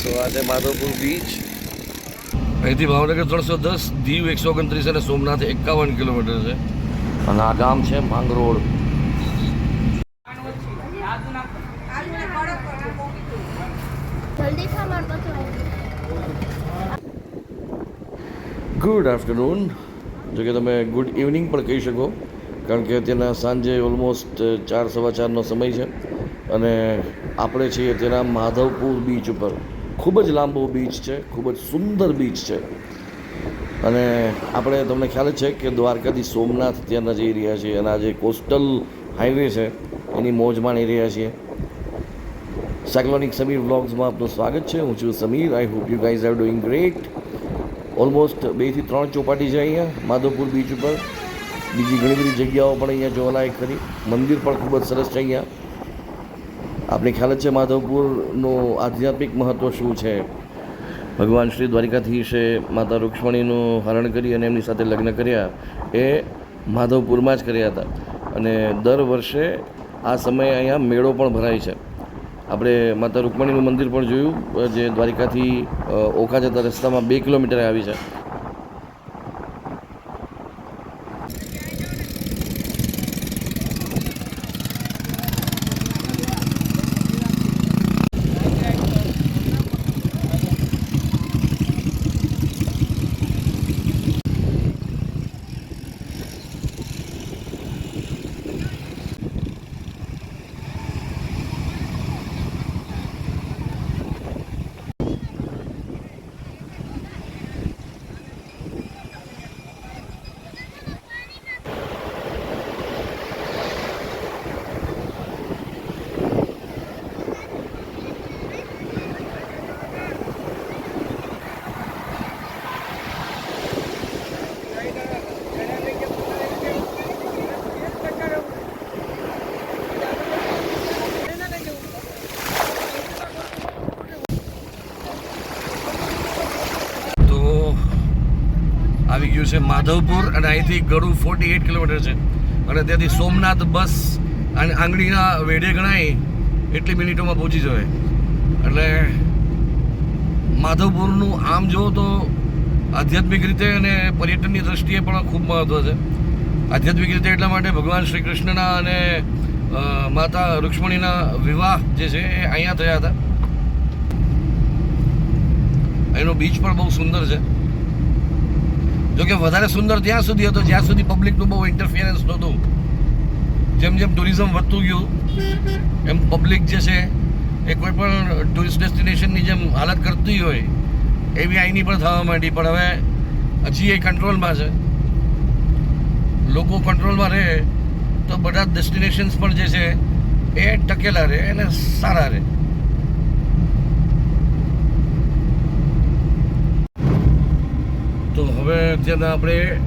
સો આજે માધવપુર બીચ અહીંથી ભાવનગર ત્રણસો દસ, દીવ એકસો ઓગણત્રીસ અને સોમનાથ એકાવન કિલોમીટર છે. અને આ ગામ છે માંગરોળ. જલ્દી ગુડ આફ્ટરનૂન જો કે તમે ગુડ ઇવનિંગ પણ કહી શકો, કારણ કે અત્યારના સાંજે ઓલમોસ્ટ ચાર, સવા ચારનો સમય છે અને આપણે છીએ અત્યારના માધવપુર બીચ ઉપર. ખૂબ જ લાંબો બીચ છે, ખૂબ જ સુંદર બીચ છે. અને આપણે, તમને ખ્યાલ છે કે દ્વારકાથી સોમનાથ ત્યાંના જઈ રહ્યા છીએ અને આ જે કોસ્ટલ હાઈવે છે, એની મોજ માણી રહ્યા છીએ. સાયક્લોનિક સમીર વ્લોગ્સમાં આપનું સ્વાગત છે. હું છું Sameer. I hope you guys are doing great almost બેથી ત્રણ ચોપાટી છે અહીંયા, માધવપુર બીચ ઉપર. બીજી ઘણી બધી જગ્યાઓ પણ અહીંયા જોવાલાયક ખરી. મંદિર પણ ખૂબ જ સરસ છે અહીંયા. આપણે ખ્યાલ જ છે માધવપુરનું આધ્યાત્મિક મહત્ત્વ શું છે? ભગવાન શ્રી દ્વારિકાધીશે માતા રૂક્ષ્મણીનું હરણ કરી અને એમની સાથે લગ્ન કર્યા એ માધવપુરમાં જ કર્યા હતા. અને દર વર્ષે આ સમયે અહીંયા મેળો પણ ભરાય છે. આપણે માતા રૂકમણીનું મંદિર પણ જોયું જે દ્વારિકાથી ઓખા જતા રસ્તામાં બે કિલોમીટર આવી છે તો આવી ગયું છે માધવપુર અને અહીંથી ગળું ફોર્ટી એટ કિલોમીટર છે. અને ત્યાંથી સોમનાથ બસ અને આંગળીના વેઢે ગણાય એટલી મિનિટોમાં પહોંચી જવાય. એટલે માધવપુરનું આમ જુઓ તો આધ્યાત્મિક રીતે અને પર્યટનની દ્રષ્ટિએ પણ ખૂબ મહત્ત્વ છે. આધ્યાત્મિક રીતે એટલા માટે ભગવાન શ્રી કૃષ્ણના અને માતા રૂક્ષ્મણીના વિવાહ જે છે એ અહીંયા થયા હતા. એનો બીચ પણ બહુ સુંદર છે. જો કે વધારે સુંદર ત્યાં સુધી હતો, જ્યાં સુધી પબ્લિકનું બહુ ઇન્ટરફિયરન્સ નહોતું. જેમ જેમ ટુરિઝમ વધતું ગયું, એમ પબ્લિક જે છે, એ કોઈ પણ ટુરિસ્ટ ડેસ્ટિનેશનની જેમ હાલત કરતી હોય, એવી અહીંની પણ થવા માંડી. પણ હવે હજી એ કંટ્રોલમાં છે. લોકો કંટ્રોલમાં રહે, તો બધા ડેસ્ટિનેશન્સ પણ જે છે, એ ટકેલા રહે અને સારા રહે તો હવે અત્યારના આપણે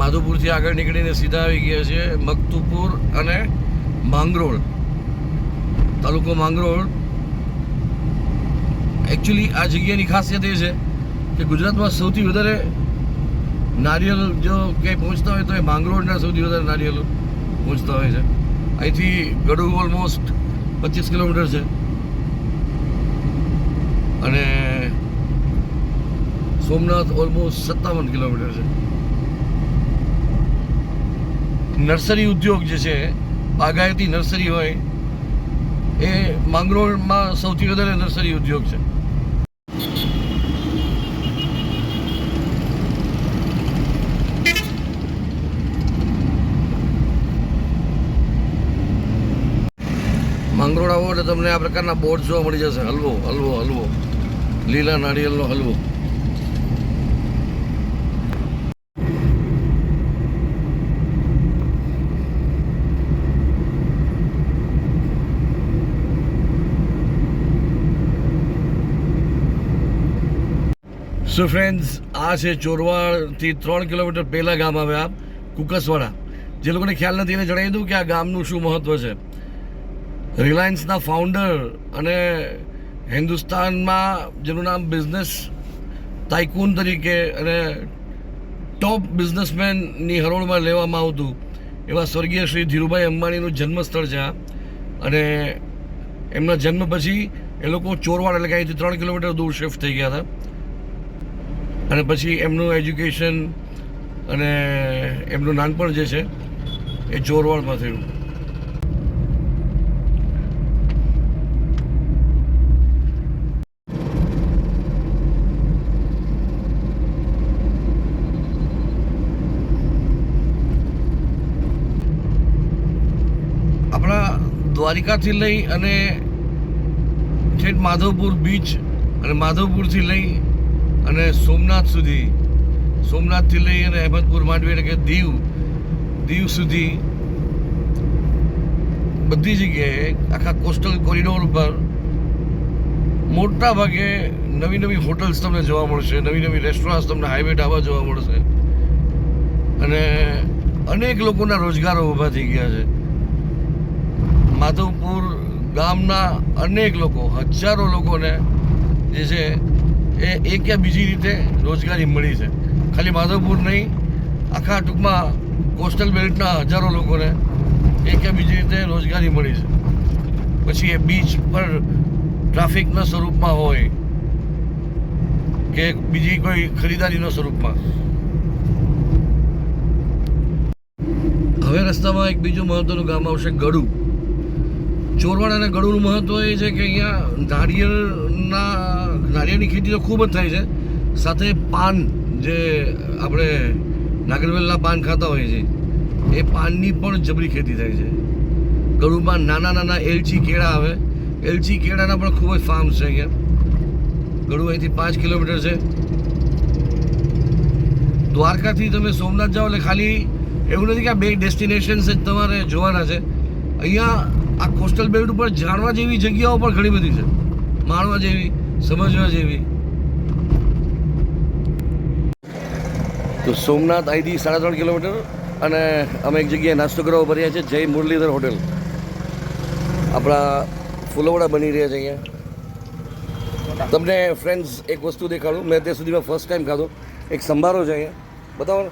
માધુપુરથી આગળ નીકળીને સીધા આવી ગયા છીએ મકતુપુર અને માંગરોળ. તાલુકો માંગરોળ. એકચ્યુઅલી આ જગ્યાની ખાસિયત એ છે કે ગુજરાતમાં સૌથી વધારે નારિયેલ જો ક્યાંય પહોંચતા હોય તો એ માંગરોળના સૌથી વધારે નારિયેલ પહોંચતા હોય છે. અહીંથી ગડુ ઓલમોસ્ટ પચીસ કિલોમીટર છે. અને સોમનાથ ઓલમોસ્ટ સત્તાવન કિલોમીટર છે. નર્સરી ઉદ્યોગ જે છે, બાગાયતી નર્સરી હોય, એ માંગરોળમાં સૌથી વધારે નર્સરી ઉદ્યોગ છે. માંગરોળ આવો એટલે તમને આ પ્રકારના બોર્ડ જોવા મળી જશે. હલવો હલવો હલવો. લીલા નાળિયેરનો હલવો. સો ફ્રેન્ડ્સ આ છે ચોરવાડથી ત્રણ કિલોમીટર પહેલાં ગામ આવે આ કુકસવાડા. જે લોકોને ખ્યાલ નથી એને જણાવી દઉં કે આ ગામનું શું મહત્ત્વ છે. રિલાયન્સના ફાઉન્ડર અને હિન્દુસ્તાનમાં જેનું નામ બિઝનેસ તાઇકૂન તરીકે અને ટોપ બિઝનેસમેનની હરોળમાં લેવામાં આવતું એવા સ્વર્ગીય શ્રી ધીરુભાઈ અંબાણીનું જન્મસ્થળ છે આ. અને એમના જન્મ પછી એ લોકો ચોરવાડ એટલે કે અહીંથી ત્રણ કિલોમીટર દૂર શિફ્ટ થઈ ગયા હતા. અને પછી એમનું એજ્યુકેશન અને એમનું નાનપણ જે છે, એ ચોરવાડમાં થયું. આપણા દ્વારિકાથી લઈ અને છેક માધવપુર બીચ અને માધવપુરથી લઈ અને સોમનાથ સુધી, સોમનાથથી લઈ અને અહેમદપુર માંડવી એટલે કે દીવ દીવ સુધી બધી જગ્યાએ આખા કોસ્ટલ કોરિડોર ઉપર મોટા ભાગે નવી નવી હોટલ્સ તમને જોવા મળશે, નવી નવી રેસ્ટોરન્ટ્સ તમને હાઈવે ઢાબા જોવા મળશે. અને અનેક લોકોના રોજગારો ઊભા થઈ ગયા છે. માધવપુર ગામના અનેક લોકો, હજારો લોકોને જે છે એ એક યા બીજી રીતે રોજગારી મળી છે. ખાલી માધવપુર નહીં, આખા ટૂંકમાં કોસ્ટલ બેલ્ટના હજારો લોકોને એક યા બીજી રીતે રોજગારી મળી છે. પછી એ બીચ પર ટ્રાફિકના સ્વરૂપમાં હોય કે બીજી કોઈ ખરીદારીના સ્વરૂપમાં. હવે રસ્તામાં એક બીજું મહત્વનું ગામ આવશે ગડુ. ચોરવાડ અને ગડુનું મહત્વ એ છે કે અહીંયા નાળિયેરના નાળિયેરની ખેતી તો ખૂબ જ થાય છે. સાથે પાન જે આપણે નાગરવેલના પાન ખાતા હોઈએ છીએ, એ પાનની પણ જબરી ખેતી થાય છે. ગળુમાં નાના નાના એલચી કેળા આવે. એલચી કેળાના પણ ખૂબ જ ફાર્મ છે અહીંયા. ગળુ અહીંથી પાંચ કિલોમીટર છે. દ્વારકાથી તમે સોમનાથ જાઓ એટલે ખાલી એવું નથી કે આ બે ડેસ્ટિનેશન્સ જ તમારે જોવાના છે. અહીંયા આ કોસ્ટલ બેલ્ટ ઉપર જાણવા જેવી જગ્યાઓ પણ ઘણી બધી છે. માણવા જેવી સમજવા જેવી. તો સોમનાથ અહીંથી સાડા ત્રણ કિલોમીટર અને અમે એક જગ્યાએ નાસ્તો કરવા ભર્યા છે જય મુરલીધર હોટેલ. આપણા ફુલવડા બની રહ્યા છે અહીંયા. તમને ફ્રેન્ડ્સ એક વસ્તુ દેખાડું, મેં અત્યાર સુધીમાં ફર્સ્ટ ટાઈમ ખાધો. એક સંભારો છે અહીંયા. બતાવો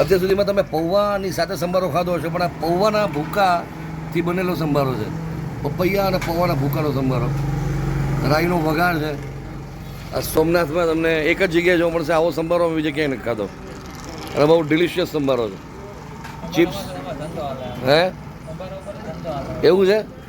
અત્યાર સુધીમાં તમે પૌવાની સાથે સંભારો ખાધો હશે, પણ આ પૌવાના ભૂકાથી બનેલો સંભારો છે. પપૈયા અને પૌવાના ભૂકાનો સંભારો રાઈનો વઘાર છે. આ સોમનાથમાં તમને એક જ જગ્યાએ જોવા મળશે. આવો સંભારો અમે બીજે ક્યાંય નથી ખાધો. અને બહુ ડિલિશિયસ સંભારો છે. ચિપ્સ હે? એવું છે?